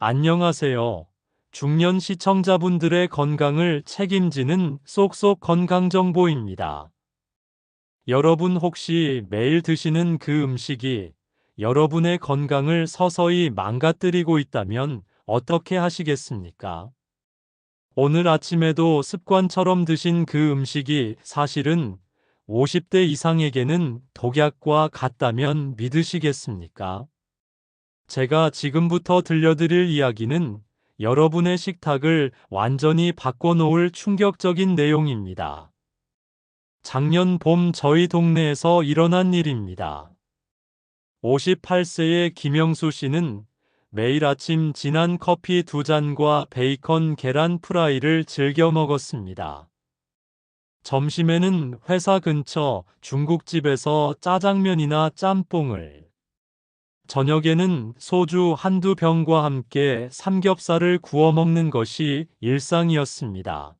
안녕하세요. 중년 시청자분들의 건강을 책임지는 쏙쏙 건강정보입니다. 여러분 혹시 매일 드시는 그 음식이 여러분의 건강을 서서히 망가뜨리고 있다면 어떻게 하시겠습니까? 오늘 아침에도 습관처럼 드신 그 음식이 사실은 50대 이상에게는 독약과 같다면 믿으시겠습니까? 제가 지금부터 들려드릴 이야기는 여러분의 식탁을 완전히 바꿔놓을 충격적인 내용입니다. 작년 봄 저희 동네에서 일어난 일입니다. 58세의 김영수 씨는 매일 아침 진한 커피 두 잔과 베이컨 계란 프라이를 즐겨 먹었습니다. 점심에는 회사 근처 중국집에서 짜장면이나 짬뽕을, 저녁에는 소주 한두 병과 함께 삼겹살을 구워 먹는 것이 일상이었습니다.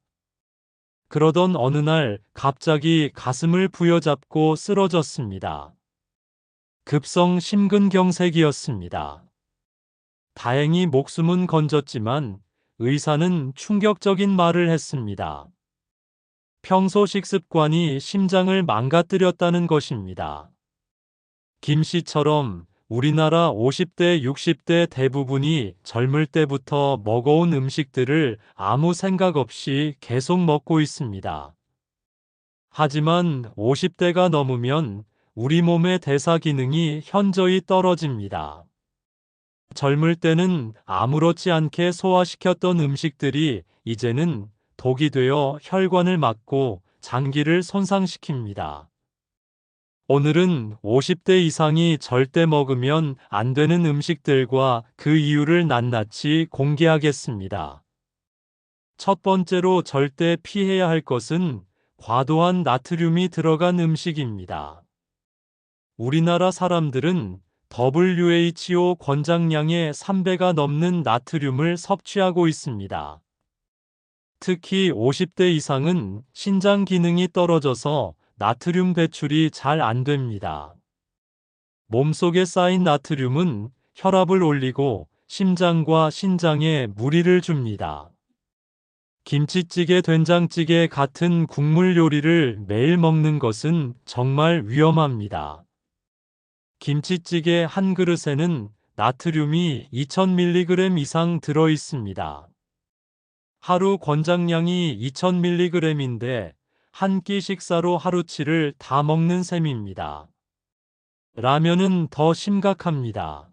그러던 어느 날 갑자기 가슴을 부여잡고 쓰러졌습니다. 급성 심근경색이었습니다. 다행히 목숨은 건졌지만 의사는 충격적인 말을 했습니다. 평소 식습관이 심장을 망가뜨렸다는 것입니다. 김 씨처럼 우리나라 50대, 60대 대부분이 젊을 때부터 먹어온 음식들을 아무 생각 없이 계속 먹고 있습니다. 하지만 50대가 넘으면 우리 몸의 대사 기능이 현저히 떨어집니다. 젊을 때는 아무렇지 않게 소화시켰던 음식들이 이제는 독이 되어 혈관을 막고 장기를 손상시킵니다. 오늘은 50대 이상이 절대 먹으면 안 되는 음식들과 그 이유를 낱낱이 공개하겠습니다. 첫 번째로 절대 피해야 할 것은 과도한 나트륨이 들어간 음식입니다. 우리나라 사람들은 WHO 권장량의 3배가 넘는 나트륨을 섭취하고 있습니다. 특히 50대 이상은 신장 기능이 떨어져서 나트륨 배출이 잘 안 됩니다. 몸속에 쌓인 나트륨은 혈압을 올리고 심장과 신장에 무리를 줍니다. 김치찌개, 된장찌개 같은 국물 요리를 매일 먹는 것은 정말 위험합니다. 김치찌개 한 그릇에는 나트륨이 2000mg 이상 들어 있습니다. 하루 권장량이 2000mg인데 한 끼 식사로 하루치를 다 먹는 셈입니다. 라면은 더 심각합니다.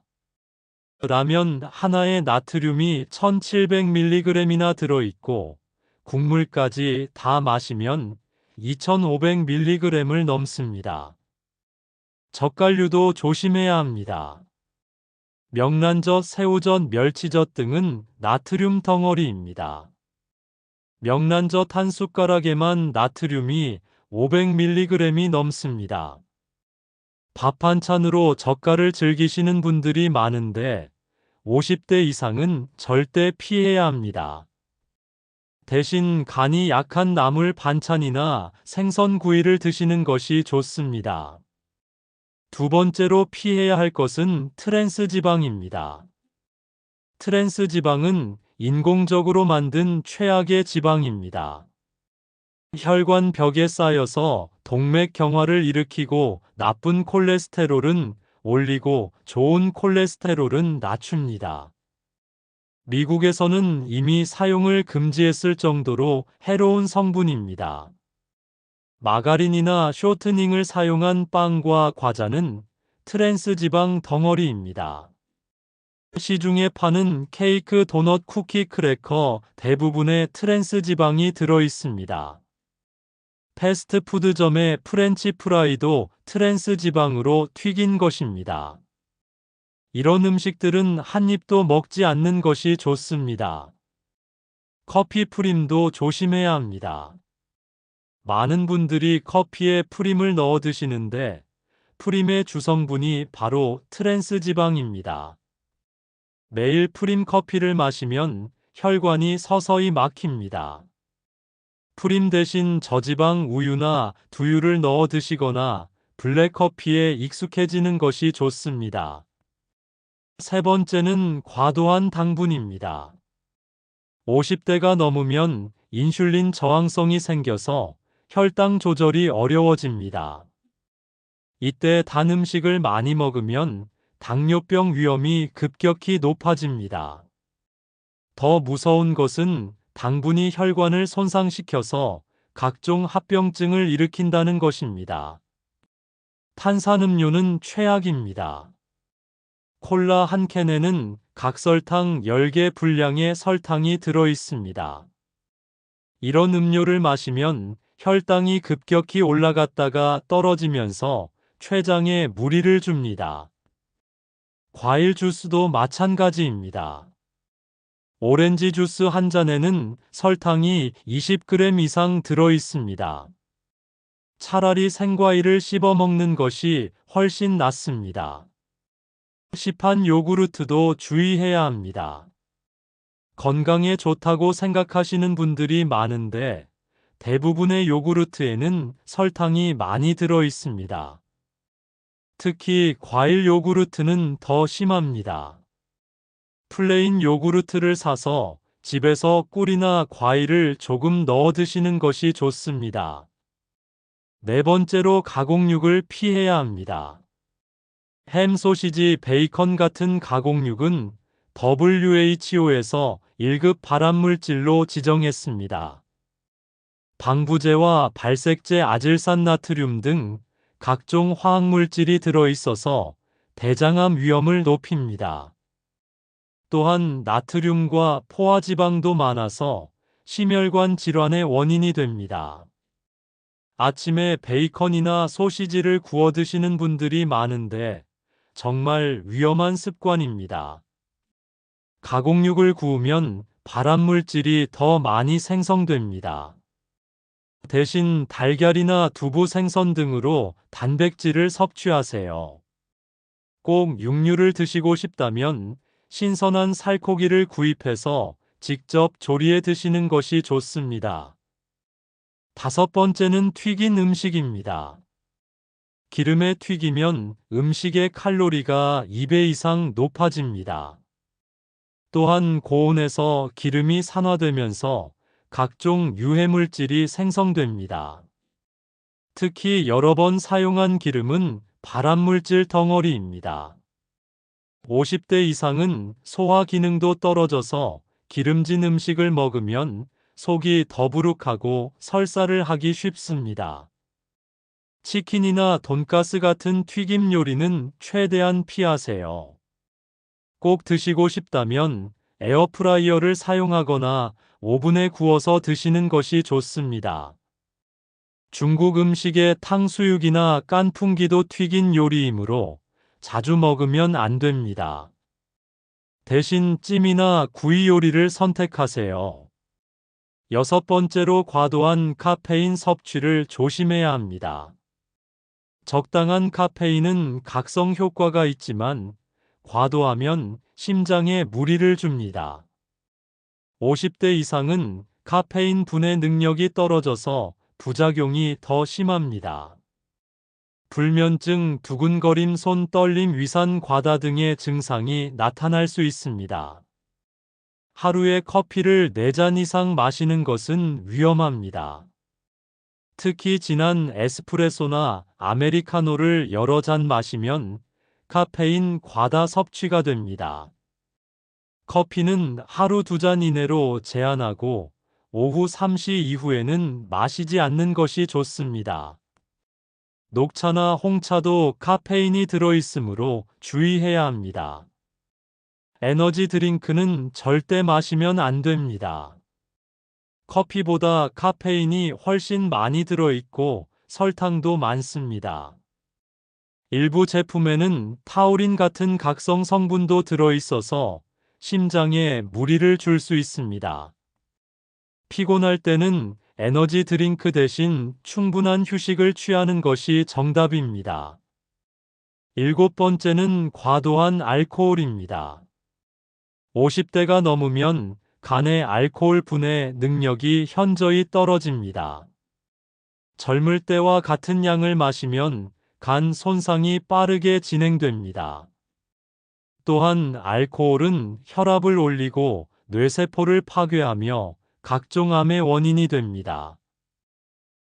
라면 하나에 나트륨이 1700mg이나 들어있고 국물까지 다 마시면 2500mg을 넘습니다. 젓갈류도 조심해야 합니다. 명란젓, 새우젓, 멸치젓 등은 나트륨 덩어리입니다. 명란젓 한 숟가락에만 나트륨이 500mg이 넘습니다. 밥 한 찬으로 젓갈을 즐기시는 분들이 많은데 50대 이상은 절대 피해야 합니다. 대신 간이 약한 나물 반찬이나 생선 구이를 드시는 것이 좋습니다. 두 번째로 피해야 할 것은 트랜스 지방입니다. 트랜스 지방은 인공적으로 만든 최악의 지방입니다. 혈관 벽에 쌓여서 동맥 경화를 일으키고 나쁜 콜레스테롤은 올리고 좋은 콜레스테롤은 낮춥니다. 미국에서는 이미 사용을 금지했을 정도로 해로운 성분입니다. 마가린이나 쇼트닝을 사용한 빵과 과자는 트랜스 지방 덩어리입니다. 시중에 파는 케이크, 도넛, 쿠키, 크래커 대부분의 트랜스 지방이 들어 있습니다. 패스트푸드점의 프렌치 프라이도 트랜스 지방으로 튀긴 것입니다. 이런 음식들은 한 입도 먹지 않는 것이 좋습니다. 커피 프림도 조심해야 합니다. 많은 분들이 커피에 프림을 넣어 드시는데 프림의 주성분이 바로 트랜스 지방입니다. 매일 프림 커피를 마시면 혈관이 서서히 막힙니다. 프림 대신 저지방 우유나 두유를 넣어 드시거나 블랙커피에 익숙해지는 것이 좋습니다. 세 번째는 과도한 당분입니다. 50대가 넘으면 인슐린 저항성이 생겨서 혈당 조절이 어려워집니다. 이때 단 음식을 많이 먹으면 당뇨병 위험이 급격히 높아집니다. 더 무서운 것은 당분이 혈관을 손상시켜서 각종 합병증을 일으킨다는 것입니다. 탄산음료는 최악입니다. 콜라 한 캔에는 각설탕 10개 분량의 설탕이 들어 있습니다. 이런 음료를 마시면 혈당이 급격히 올라갔다가 떨어지면서 췌장에 무리를 줍니다. 과일 주스도 마찬가지입니다. 오렌지 주스 한 잔에는 설탕이 20g 이상 들어 있습니다. 차라리 생과일을 씹어 먹는 것이 훨씬 낫습니다. 시판 요구르트도 주의해야 합니다. 건강에 좋다고 생각하시는 분들이 많은데 대부분의 요구르트에는 설탕이 많이 들어 있습니다. 특히 과일 요구르트는 더 심합니다. 플레인 요구르트를 사서 집에서 꿀이나 과일을 조금 넣어 드시는 것이 좋습니다. 네 번째로 가공육을 피해야 합니다. 햄, 소시지, 베이컨 같은 가공육은 WHO에서 1급 발암물질로 지정했습니다. 방부제와 발색제 아질산 나트륨 등 각종 화학물질이 들어있어서 대장암 위험을 높입니다. 또한 나트륨과 포화지방도 많아서 심혈관 질환의 원인이 됩니다. 아침에 베이컨이나 소시지를 구워 드시는 분들이 많은데 정말 위험한 습관입니다. 가공육을 구우면 발암물질이 더 많이 생성됩니다. 대신 달걀이나 두부 생선 등으로 단백질을 섭취하세요. 꼭 육류를 드시고 싶다면 신선한 살코기를 구입해서 직접 조리해 드시는 것이 좋습니다. 다섯 번째는 튀긴 음식입니다. 기름에 튀기면 음식의 칼로리가 2배 이상 높아집니다. 또한 고온에서 기름이 산화되면서 각종 유해물질이 생성됩니다. 특히 여러 번 사용한 기름은 발암물질 덩어리입니다. 50대 이상은 소화 기능도 떨어져서 기름진 음식을 먹으면 속이 더부룩하고 설사를 하기 쉽습니다. 치킨이나 돈가스 같은 튀김 요리는 최대한 피하세요. 꼭 드시고 싶다면 에어프라이어를 사용하거나 오븐에 구워서 드시는 것이 좋습니다. 중국 음식의 탕수육이나 깐풍기도 튀긴 요리이므로 자주 먹으면 안 됩니다. 대신 찜이나 구이 요리를 선택하세요. 여섯 번째로 과도한 카페인 섭취를 조심해야 합니다. 적당한 카페인은 각성 효과가 있지만 과도하면 심장에 무리를 줍니다. 50대 이상은 카페인 분해 능력이 떨어져서 부작용이 더 심합니다. 불면증, 두근거림, 손 떨림, 위산 과다 등의 증상이 나타날 수 있습니다. 하루에 커피를 4잔 이상 마시는 것은 위험합니다. 특히 진한 에스프레소나 아메리카노를 여러 잔 마시면 카페인 과다 섭취가 됩니다. 커피는 하루 두 잔 이내로 제한하고 오후 3시 이후에는 마시지 않는 것이 좋습니다. 녹차나 홍차도 카페인이 들어있으므로 주의해야 합니다. 에너지 드링크는 절대 마시면 안 됩니다. 커피보다 카페인이 훨씬 많이 들어있고 설탕도 많습니다. 일부 제품에는 타우린 같은 각성 성분도 들어있어서 심장에 무리를 줄 수 있습니다. 피곤할 때는 에너지 드링크 대신 충분한 휴식을 취하는 것이 정답입니다. 일곱 번째는 과도한 알코올입니다. 50대가 넘으면 간의 알코올 분해 능력이 현저히 떨어집니다. 젊을 때와 같은 양을 마시면 간 손상이 빠르게 진행됩니다. 또한 알코올은 혈압을 올리고 뇌세포를 파괴하며 각종 암의 원인이 됩니다.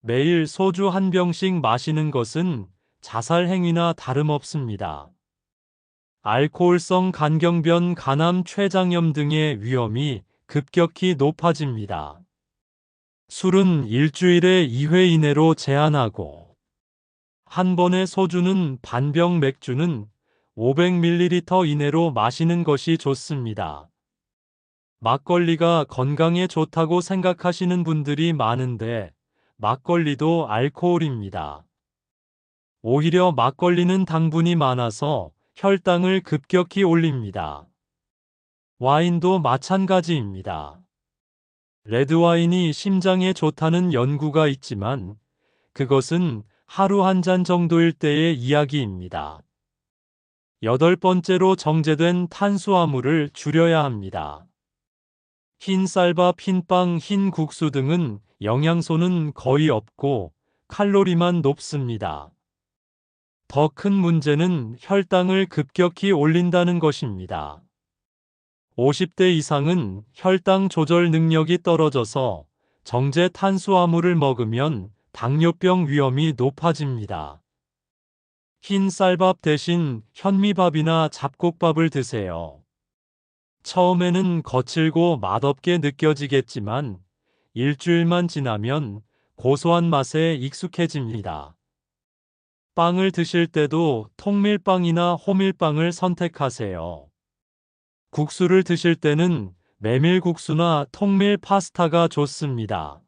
매일 소주 한 병씩 마시는 것은 자살 행위나 다름없습니다. 알코올성 간경변, 간암, 췌장염 등의 위험이 급격히 높아집니다. 술은 일주일에 2회 이내로 제한하고 한 번의 소주는 반병 맥주는 500ml 이내로 마시는 것이 좋습니다. 막걸리가 건강에 좋다고 생각하시는 분들이 많은데 막걸리도 알코올입니다. 오히려 막걸리는 당분이 많아서 혈당을 급격히 올립니다. 와인도 마찬가지입니다. 레드와인이 심장에 좋다는 연구가 있지만 그것은 하루 한 잔 정도일 때의 이야기입니다. 여덟 번째로 정제된 탄수화물을 줄여야 합니다. 흰 쌀밥, 흰빵, 흰 국수 등은 영양소는 거의 없고 칼로리만 높습니다. 더 큰 문제는 혈당을 급격히 올린다는 것입니다. 50대 이상은 혈당 조절 능력이 떨어져서 정제 탄수화물을 먹으면 당뇨병 위험이 높아집니다. 흰 쌀밥 대신 현미밥이나 잡곡밥을 드세요. 처음에는 거칠고 맛없게 느껴지겠지만 일주일만 지나면 고소한 맛에 익숙해집니다. 빵을 드실 때도 통밀빵이나 호밀빵을 선택하세요. 국수를 드실 때는 메밀국수나 통밀 파스타가 좋습니다.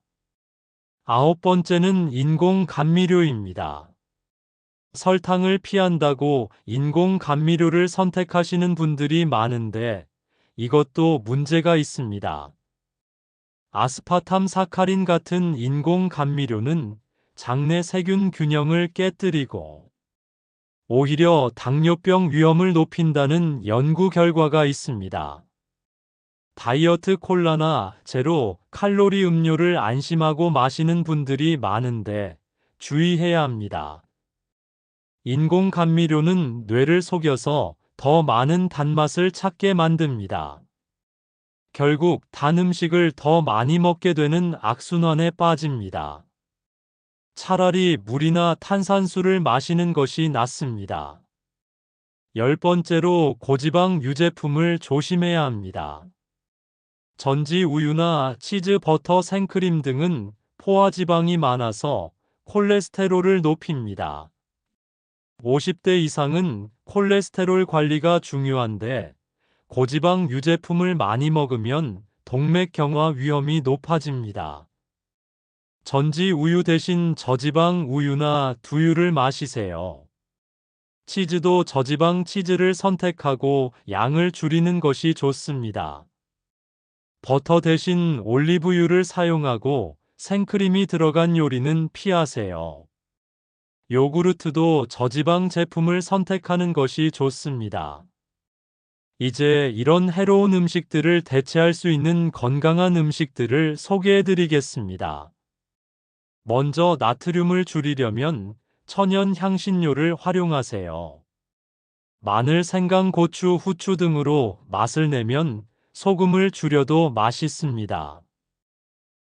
아홉 번째는 인공 감미료입니다. 설탕을 피한다고 인공 감미료를 선택하시는 분들이 많은데 이것도 문제가 있습니다. 아스파탐 사카린 같은 인공 감미료는 장내 세균 균형을 깨뜨리고 오히려 당뇨병 위험을 높인다는 연구 결과가 있습니다. 다이어트 콜라나 제로 칼로리 음료를 안심하고 마시는 분들이 많은데 주의해야 합니다. 인공 감미료는 뇌를 속여서 더 많은 단맛을 찾게 만듭니다. 결국 단 음식을 더 많이 먹게 되는 악순환에 빠집니다. 차라리 물이나 탄산수를 마시는 것이 낫습니다. 열 번째로 고지방 유제품을 조심해야 합니다. 전지 우유나 치즈, 버터, 생크림 등은 포화지방이 많아서 콜레스테롤을 높입니다. 50대 이상은 콜레스테롤 관리가 중요한데 고지방 유제품을 많이 먹으면 동맥경화 위험이 높아집니다. 전지 우유 대신 저지방 우유나 두유를 마시세요. 치즈도 저지방 치즈를 선택하고 양을 줄이는 것이 좋습니다. 버터 대신 올리브유를 사용하고 생크림이 들어간 요리는 피하세요. 요구르트도 저지방 제품을 선택하는 것이 좋습니다. 이제 이런 해로운 음식들을 대체할 수 있는 건강한 음식들을 소개해 드리겠습니다. 먼저 나트륨을 줄이려면 천연 향신료를 활용하세요. 마늘, 생강, 고추, 후추 등으로 맛을 내면 소금을 줄여도 맛있습니다.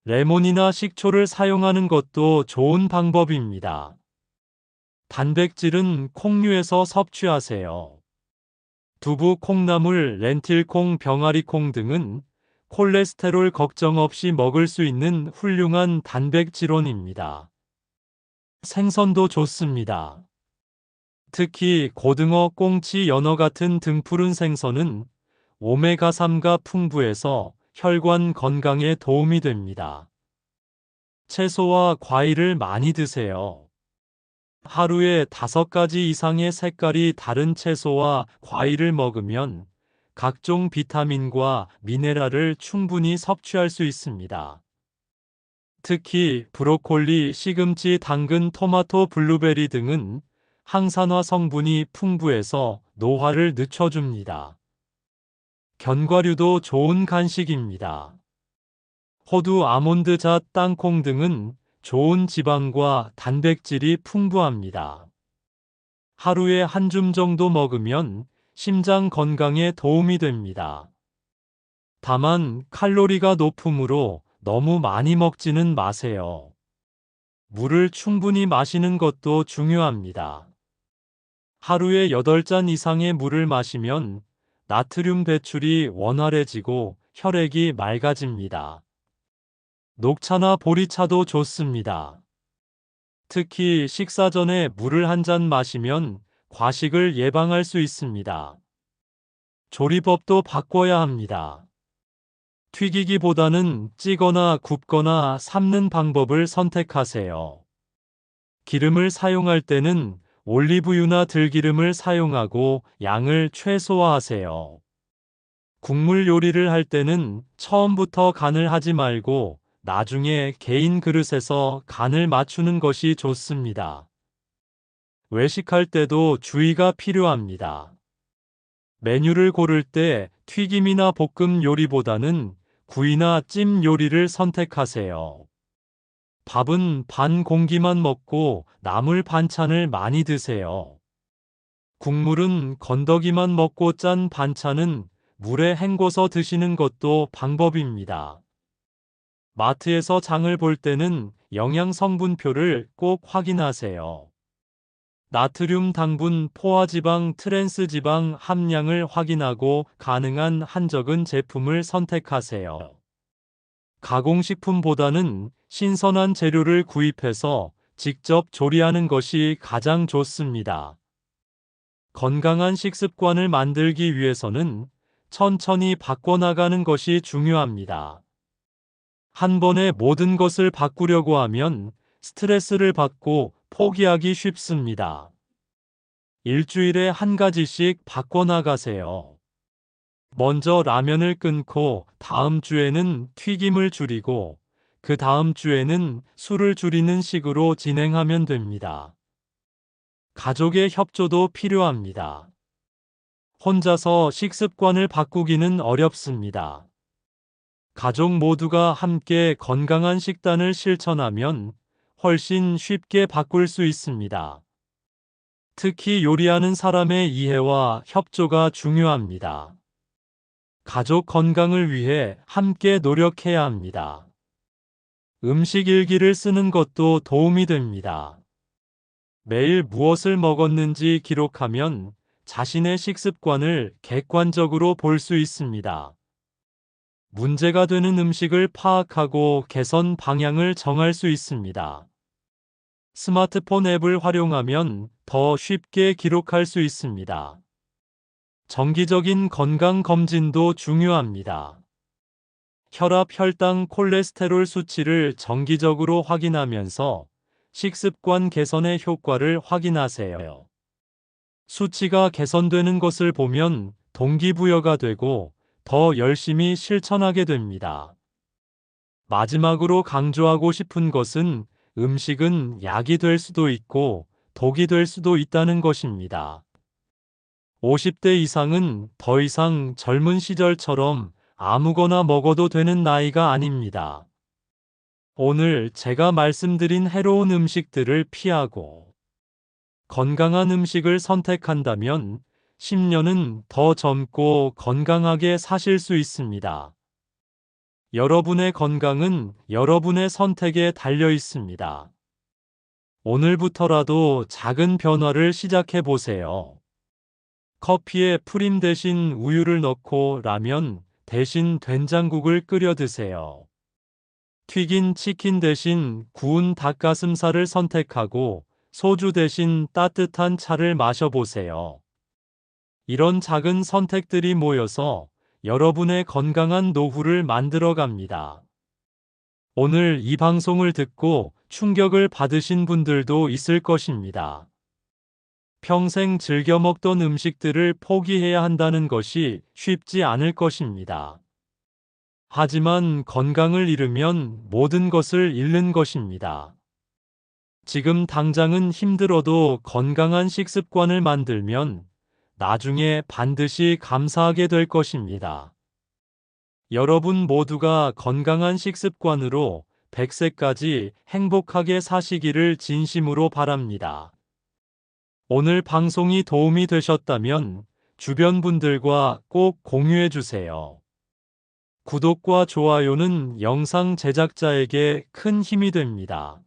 레몬이나 식초를 사용하는 것도 좋은 방법입니다. 단백질은 콩류에서 섭취하세요. 두부, 콩나물, 렌틸콩, 병아리콩 등은 콜레스테롤 걱정 없이 먹을 수 있는 훌륭한 단백질원입니다. 생선도 좋습니다. 특히 고등어, 꽁치, 연어 같은 등푸른 생선은 오메가3가 풍부해서 혈관 건강에 도움이 됩니다. 채소와 과일을 많이 드세요. 하루에 다섯 가지 이상의 색깔이 다른 채소와 과일을 먹으면 각종 비타민과 미네랄을 충분히 섭취할 수 있습니다. 특히 브로콜리, 시금치, 당근, 토마토, 블루베리 등은 항산화 성분이 풍부해서 노화를 늦춰줍니다. 견과류도 좋은 간식입니다. 호두, 아몬드 잣, 땅콩 등은 좋은 지방과 단백질이 풍부합니다. 하루에 한 줌 정도 먹으면 심장 건강에 도움이 됩니다. 다만 칼로리가 높으므로 너무 많이 먹지는 마세요. 물을 충분히 마시는 것도 중요합니다. 하루에 8잔 이상의 물을 마시면 나트륨 배출이 원활해지고 혈액이 맑아집니다. 녹차나 보리차도 좋습니다. 특히 식사 전에 물을 한 잔 마시면 과식을 예방할 수 있습니다. 조리법도 바꿔야 합니다. 튀기기보다는 찌거나 굽거나 삶는 방법을 선택하세요. 기름을 사용할 때는 올리브유나 들기름을 사용하고 양을 최소화하세요. 국물 요리를 할 때는 처음부터 간을 하지 말고 나중에 개인 그릇에서 간을 맞추는 것이 좋습니다. 외식할 때도 주의가 필요합니다. 메뉴를 고를 때 튀김이나 볶음 요리보다는 구이나 찜 요리를 선택하세요. 밥은 반 공기만 먹고 나물 반찬을 많이 드세요. 국물은 건더기만 먹고 짠 반찬은 물에 헹궈서 드시는 것도 방법입니다. 마트에서 장을 볼 때는 영양 성분표를 꼭 확인하세요. 나트륨, 당분, 포화지방, 트랜스지방 함량을 확인하고 가능한 한적은 제품을 선택하세요. 가공식품보다는 신선한 재료를 구입해서 직접 조리하는 것이 가장 좋습니다. 건강한 식습관을 만들기 위해서는 천천히 바꿔나가는 것이 중요합니다. 한 번에 모든 것을 바꾸려고 하면 스트레스를 받고 포기하기 쉽습니다. 일주일에 한 가지씩 바꿔나가세요. 먼저 라면을 끊고 다음 주에는 튀김을 줄이고 그 다음 주에는 술을 줄이는 식으로 진행하면 됩니다. 가족의 협조도 필요합니다. 혼자서 식습관을 바꾸기는 어렵습니다. 가족 모두가 함께 건강한 식단을 실천하면 훨씬 쉽게 바꿀 수 있습니다. 특히 요리하는 사람의 이해와 협조가 중요합니다. 가족 건강을 위해 함께 노력해야 합니다. 음식 일기를 쓰는 것도 도움이 됩니다. 매일 무엇을 먹었는지 기록하면 자신의 식습관을 객관적으로 볼 수 있습니다. 문제가 되는 음식을 파악하고 개선 방향을 정할 수 있습니다. 스마트폰 앱을 활용하면 더 쉽게 기록할 수 있습니다. 정기적인 건강 검진도 중요합니다. 혈압, 혈당, 콜레스테롤 수치를 정기적으로 확인하면서 식습관 개선의 효과를 확인하세요. 수치가 개선되는 것을 보면 동기부여가 되고 더 열심히 실천하게 됩니다. 마지막으로 강조하고 싶은 것은 음식은 약이 될 수도 있고 독이 될 수도 있다는 것입니다. 50대 이상은 더 이상 젊은 시절처럼 아무거나 먹어도 되는 나이가 아닙니다. 오늘 제가 말씀드린 해로운 음식들을 피하고 건강한 음식을 선택한다면 10년은 더 젊고 건강하게 사실 수 있습니다. 여러분의 건강은 여러분의 선택에 달려 있습니다. 오늘부터라도 작은 변화를 시작해 보세요. 커피에 프림 대신 우유를 넣고 라면 대신 된장국을 끓여 드세요. 튀긴 치킨 대신 구운 닭가슴살을 선택하고 소주 대신 따뜻한 차를 마셔보세요. 이런 작은 선택들이 모여서 여러분의 건강한 노후를 만들어 갑니다. 오늘 이 방송을 듣고 충격을 받으신 분들도 있을 것입니다. 평생 즐겨 먹던 음식들을 포기해야 한다는 것이 쉽지 않을 것입니다. 하지만 건강을 잃으면 모든 것을 잃는 것입니다. 지금 당장은 힘들어도 건강한 식습관을 만들면 나중에 반드시 감사하게 될 것입니다. 여러분 모두가 건강한 식습관으로 100세까지 행복하게 사시기를 진심으로 바랍니다. 오늘 방송이 도움이 되셨다면 주변 분들과 꼭 공유해 주세요. 구독과 좋아요는 영상 제작자에게 큰 힘이 됩니다.